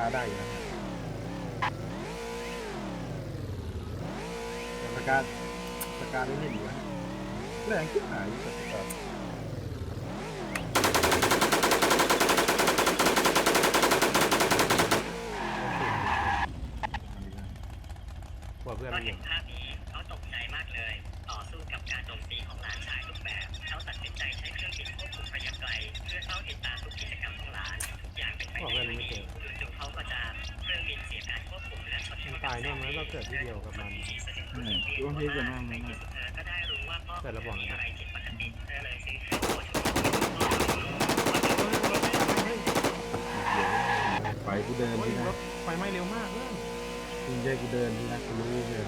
าได้อยู่นะแต่สกาสกาได้เล่นอยู่นะแรงขึ้นหายอยู่กับสกาเพื่อนมันเห็ยู่ายเนี่ยมันก็เกิดที่เดียวกับมันอืมช่วงที่จะนั่งในนั่งที่สุดเธอก็ได้รู้ว่าพ่อเกิดระบบมีนะอะไรผิดปกติเธอเลยซื้อเครื่องตัวช่วยไฟกูเดินโอ้ยที่รนะถไฟไหม้เร็วมากเพื่อนจริงใจกูเดินที่นะกูรู้เลย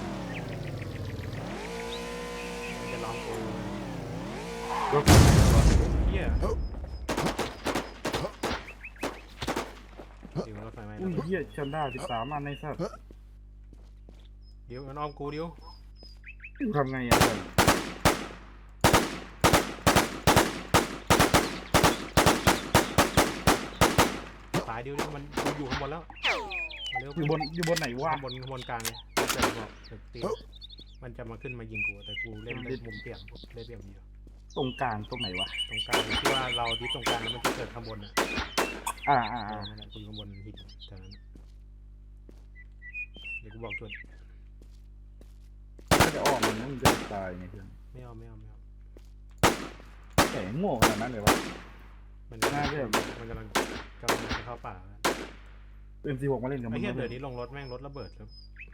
มันจะล้อมกูรถกูไหนวะเหี้ยเดี๋ยวรถไฟไหม้อุ้ยเหี้ยชันด้าสิบสามอันในสัตว์เดี๋ยวมันอ้อมกูเดี๋ยวกูทำไงอะเพื่อนตายเดี๋ยวเดี๋ยวมันมันอยู่ข้างบนแล้วมาเร็วอยู่บนอยู่บนไหนวะข้างบนข้างบนกลางเลยมันจะบอกตึกเตี้ยมันจะมาขึ้นมายิงกูแต่กูเล่นได้มุมเปี่ยมได้เปี่ยมเดียวตรงกลางตรงไหนวะตรงกลางที่ว่าเราดิฟตรงกลางแล้วมันจะเกิดข้างบนอะอ่าอ่าเออ่าอนั่นแหละกูอยู่ข้างบนหินจากนั้นเดี๋ยวกูบอกจุดถ้า จะอ้อมมันมึงจะตายไงเพื่อนไม่เอาไม่เอาไม่เอาแต่โง่ขนาดนั้นเลยวะ มันน่าจะ มันกำลังกำลังจะเข้าป่าเอ็มซีหกมาเล่นกับมึไอ้งเหี้ยนะเดี๋เพื่ยอวนนี้ลงรถแม่งรถระเบิดแล้ว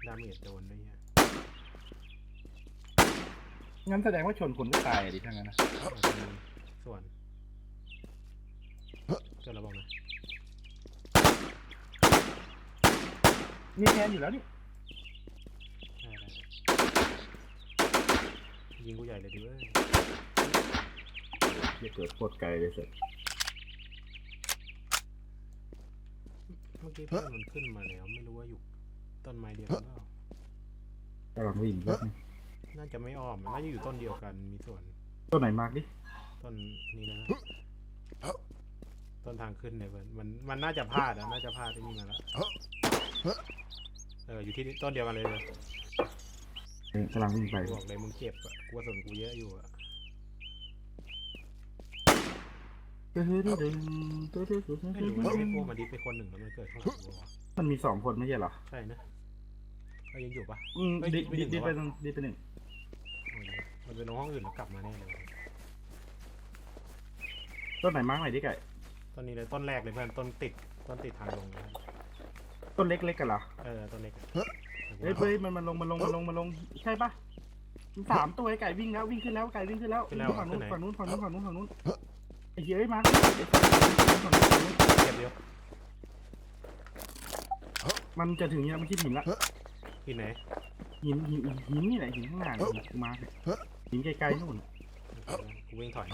ดาเมจโดนด้วยเหี้ยงั้นแสดงว่าชนคนก็ตายอะดิทั้างนั้นนะอาจจะมีส่วนเกิดระบอกนะมีแคนอยู่แล้วนี่ ได้ได้ ยิงกูใหญ่เลยดิเว้ยจะเกิดโคตรไกลเลยเสร็จเมื่อกี้เพื่อนมันขึ้นมาแล้วไม่รู้ว่าอยู่ต้นไม้เดียวกันเปล่ากำลังวิ่งแป๊บนึงน่าจะไม่อ้อมมันน่าจะอยู่ต้นเดียวกันมีส่วนตัวไหนมาร์กดิต้นนี้นะต้นทางขึ้นเนี่ยเพื่อนมันมันน่าจะพลาดอะน่าจะพลาดที่นี่มาแล้วเอออยู่ที่นี่ต้นเดียวกันเลยเลยเออ กำลังวิ่งไป บอกเลยมึงเจ็บอะกูว่าส่วนกูเยอะอยู่อะเฮ้ยเฮ้ยเฮ้ยเฮ้ยเฮ้ยเฮ้ยเฮ้ยไม่รู้ว่าไอ้พวกมันดิสไปคนหนึ่งแล้วมันเกิดข้างหลังกูวมันมีสองคนไม่ใช่เหรอ ใช่นะก็ยังอยู่ปะอืมเฮ้ยดิดิดิดดิไปดิไปหนึ่งมันเป็นห้องอื่นแล้วกลับมาแน่เลยต้นไหนมาร์กไหนดิไก่ต้นนี้เลยต้นแรกเลยเพื่อนต้นติดต้นติดทางลงเลยต้นเล็กๆกันเหรอเออต้นเล็ก เฮ้ยเฮ้ยมันมันลงมันลงมันลงมันลงใช่ปะมันสามตัวไอ้ไก่วิ่งแล้ววิ่งขึ้นแล้วไก่วิ่งขึ้นแล้วฝั่งนู้นฝั่งนู้นฝั่งนู้นฝั่งนู้นฝั่งนู้นไอ้เหี้ยไอ้มาร์กไอ้ฝั่งนู้นฝั่งนู้นฝั่งนู้นเจ็บเดียวมันจะถึงเนี่ยมันคิดหินละที่ไหนหินหินหินนี่แหละหินข้างหน้าเนี่ยหินมาร์กเนี่ยหินไกลๆนู่นกูวิ่งถอย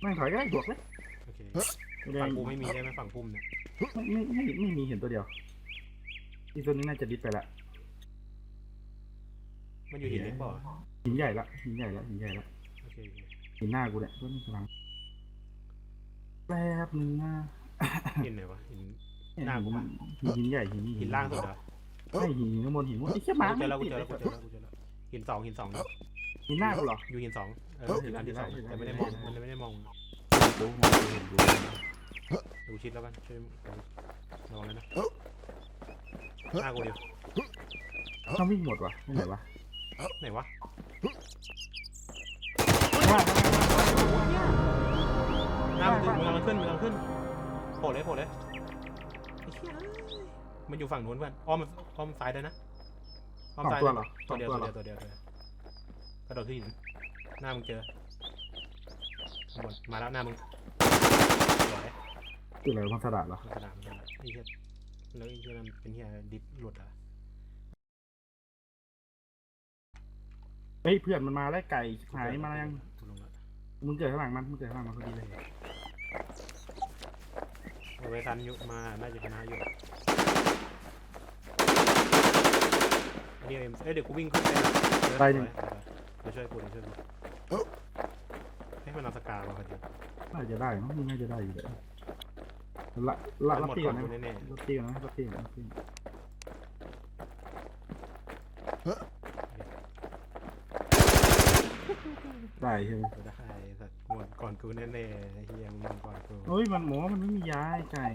แม่งถอยก็ได้บวกเลยโอเคไม่ได้ฝั่งกูไม่มีได้ไหมฝั่งพุ่มเนี่ยไม่ไม่ไม่ไม่มีเห็นตัวเดียว อีกตัวนี้น่าจะดิสไปละมันอยู่หินเล็กบ่อหินใหญ่ละหินใหญ่ละหินใหญ่ละโอเคโอเคหินหน้ากูเนี่ยต้นกำลังแป๊บนึงนะหินไหนวะหิน หน้ากูปะหินหินใหญ่หินหินล่างสุดเหรอไม่หินหินข้างบนหินข้างบนไอ้เชี่ยหมากูเจอแล้วกูไม่เจอติแล้วดกูเจอแล้วกูเจอแล้วหินสองหินสองนะหินหน้ากูเหรออยู่หินสองเออหินอันที่สองเห็นแล้วแต่ไม่ได้เห็มองนแล้วมันไม่ได้มองดูมองดูเห็นดูดูชิดแล้วกันช่วยระวังเลยนะ หน้ากูเดียวต้องวิ่งหมดวะไม่ไหนวะไหนวะว่าหน้ามันมันกำลังขึ้นมันกำลังขึ้นโผล่เลยโผล่เลยไอ้เหี้ยมันอยู่ฝั่งนู้นเพื่อนอ้อมอ้อมซ้ายได้นะอ้อมสองซ้ายตัวได้เหรอสตัอวงเดียวตัวตัวเหรเดีอยวตัวเดียวตัวเดียวกระโดดขึ้นหินหน้ามึงเจอข้างบนมาแล้วหน้ามึงสวยคืออะไรพัสดาเหรอมันกระดามกันไอ้เหี้ย แล้วไอ้เหี้ยมันเป็นเหี้ยดิฟหลุดอะเฮ้ยเพื่อนมันมาแล้วไก่หายมายังกูลงแล้วมึงเกิดข้างหลังมันมึงเกิดข้างหลังมันพอดีเลยเอาไว้ทันยุมา น่าจะชนะอยู่อันนี้เอ็มเอ้ยเดี๋ยวกูวิ่งขึ้นไปนะเดี๋ยวเดี๋ยวช่วยกูเดี๋ยวช่วยกูให้มันเอาสกามาพอดีน่าจะได้มั้งมึงน่าจะได้อยู่เลย ละละมันละหมดตีก่ก่ออนนกูนะแน่ละตีก่อนนะละตีก่อนนะละตีก่อนได้ใช่ไหมๆกูได้สัตว์หมดก่อนกูแน่ๆไอ้เฮียมึงหมดก่อนกูเฮ้ยมันหมอมันไม่มียาไอ้ไก่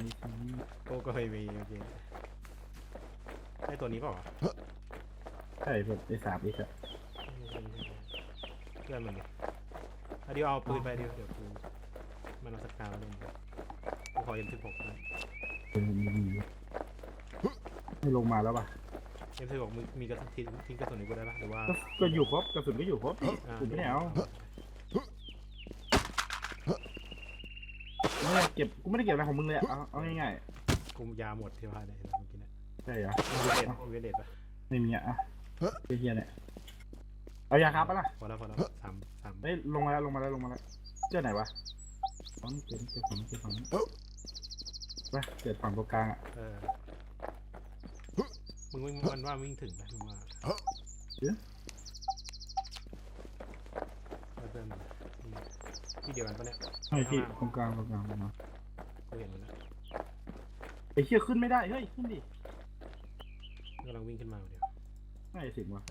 กูก็เคยมีเมื่อกี้ไอ้ตัวนี้เปล่าวะใช่แบบไอ้สามอีกอะเพื่อนมันเนี่ยเอาเดี๋ยวเอาปืนไปเดี๋ยวเดี๋ยวกูมันเอาสกาวเล่น กูขอเอ็มสิบหกนะ เป็นมีไม่ลงมาแล้วป่ะเอ็มสิบหกมึงมีกระสุนทิ้งทิ้งกระสุนให้กูได้ปะหรือว่า ก็ก็อยู่ครบกระสุนก็อยู่ครบอ่ากูไม่ได้เอาไม่ได้เก็บกูไม่ได้เก็บอะไรของมึงเลยอะเอาเอาง่ายกูยาหมดที่ว่าได้เมื่อกี้เนี่ยๆใช่เหรอมีเวเดตมีเวเดตปะไม่มีอะอะไอ้เฮียเนี่ยเอายาครับปะล่ะพอแล้วพอแล้วสามสามเฮ้ยลงมาแล้วลงมาแล้วลงมาแล้วเจอไหนวะอ๋อนี่เจอนี่เจอฝั่งนี้เจอฝั่ง นี้ไปเกิดฝั่งตรงกลางอะเออมึงวิ่งมันว่าวิ่งถึงไหมมึงว่าเดี๋ยวแล้วเพื่อนมันนี่ที่เดียวกันปะเนี่ยใช่พี่ตรงกลางตรงกลางตรงกลางกูเห็นมันแล้วไอ้เชี่ยขึ้นไม่ได้เฮ้ยขึ้นดิกำลังวิ่งขึ้นมาเดี๋ยวไม่ถึงว่ะ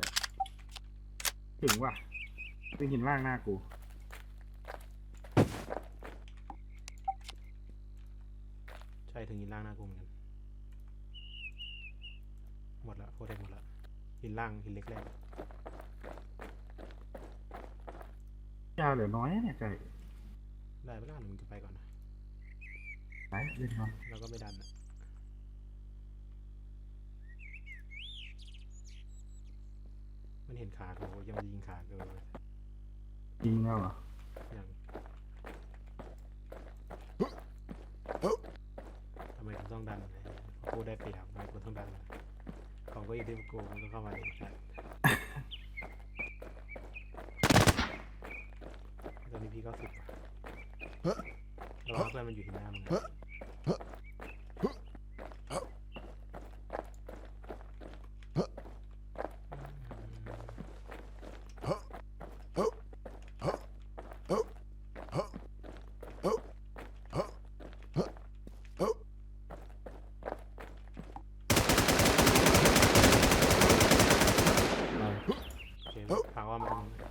ถึงว่ะเป็นหินล่างหน้ากู ช่ถึงหินล่างหน้ากูเหมือนกันหมดละโคตรหมดละหินล่างหินเล็กแรกยาเหลือน้อยนะเนี่ยไก่ได้ปะล่ะหรือมึงจะไปก่อนนะไปเล่นก่อนเราก็ไม่ดันอะมันเห็นขากูยังมายิงขากูยิงแล้วเหรอยัง ต้องดันเพราะกูได้เปรียบทำไมกูต้องดันของก็อยู่ที่กูมันก็เข้ามาเองครับตอนนี้พี่ก็สิบว่ะรอเพื่อนมันอยู่ที่หน้ามึงนะโอเคถามว่ามันเข้าได้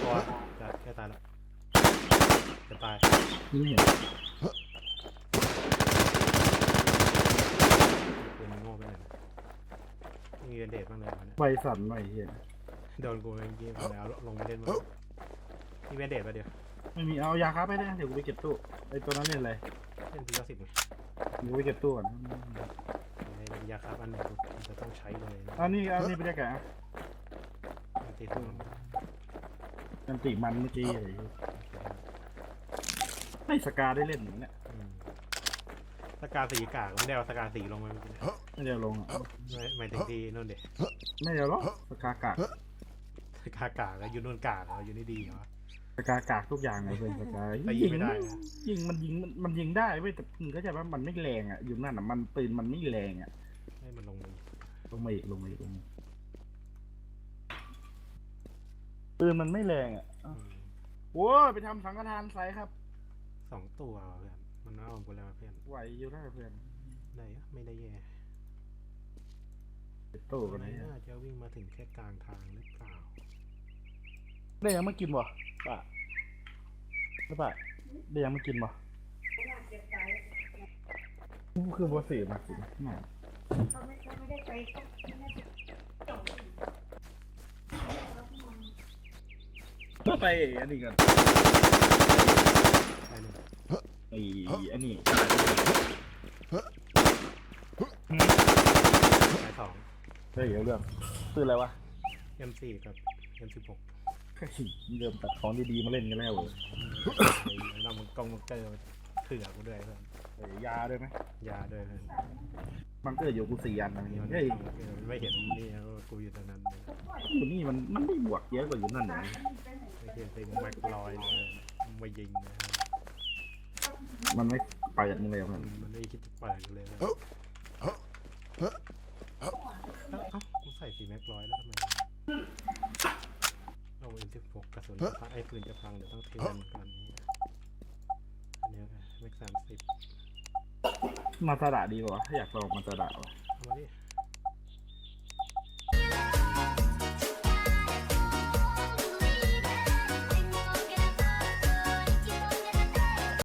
ตัวจะแค่ตายแล้วจะตาย ยิงไม่เห็นปืนมันโง่ไปหน่อยนะมีเรนเดทบ้างเลยวันเนี้ยใบสั่นหน่อยเฮียโดนกูเมื่อกี้พอแล้วลงไปเล่นมั้งมีเรนเดทปะเดี๋ยวไม่มีเอายาครับไปได้เดี๋ยวกูไปเก็บตู้ไอ้ตัวนั้นเล่นอะไรเล่นพีเก้าสิบไงกูไปเก็บตู้ก่อนในยาคาบอันหนึ่งกูจะต้องใช้เลยนะอานี่เอานี่ไปได้แกะมันติดตัวมันติมันเมื่อกี้อะไร ไม่สกาได้เล่นเหมือนเนี่ยอืมสกาสีกากไม่ได้เอาสกาสีลงมาเมื่อกี้นะไม่ได้เอาลงอะไม่หมายถึงที่นู่นเด็ไม่ได้เอาหรอกสกากากสกากากอะอยู่นู่นกากเหรออยู่นี่ดีเหรอ สกากากทุกอย่างไงเพื่อนสกาแต่ยิงไม่ได้นะยิงมันยิงมันมันยิงได้เว้ยแต่มึงเข้าใจว่ามันไม่แรงอะอยู่นั่นอะมันปืนมันไม่แรงอะให้มันลงมาอีกลงมาอีกลงมาอีกลงมาอีกปืนมันไม่แรงอะอืมโว้ยไปทำสังฆทานใส่ครับ สองตัวเพื่อนมันน่าเอากูแล้วเพื่อนไหวอยู่ได้เพื่อนได้อะไม่ได้แย่เก็บตู้กันไม่นะน่าจะวิ่งมาถึงแค่กลางทางหรือเปล่าได้ยังไม่กินบ่ป่ะหรือเปล่าได้ยังไม่กินบ่นี่คือบัวสีมาสิแหม่เขาไม่เขาไม่ได้ไปเขาไม่ได้ไปก็ไปอันนี้กันใช่หนึ่งไอ้อันนี้ใช่สองได้เดี๋ยวเรื่องซื้ออะไรวะ M4 กับ M16 เริ่มตัดของดีๆมาเล่นกันแล้วเว้ยไอ้นำมันกล้องมันเกอร์เถื่อกูด้วยเพื่อนเอ้ยยาด้วยไหมยาด้วยเพื่อนมันเกิดอยู่กูสี่อันอะไรนี่เงี้ยมันเฮ้ยไม่เห็นนี่นะว่ากูอยู่ตรงนั้นเลยอยู่นี่มันมันไม่บวกเยอะกว่าอยู่นั่นนะไม่เห็นเต็มแม็กลอยเลยมายิงนะ มันไม่ไปจากมึงเลยอะมันมันไม่คิดจะปล่อยกูเลยนะเอ้าเอ้ากูใส่สีแม็กร้อยแล้วทำไมเอาเอ็นสิบหกกระสุนพังไอ้ปืนจะพังเดี๋ยวต้องเทรนก่อนนี้อันนี้ก็แม็กสามสิบมาสระดีกว่าอยากลองมาสระว่ะ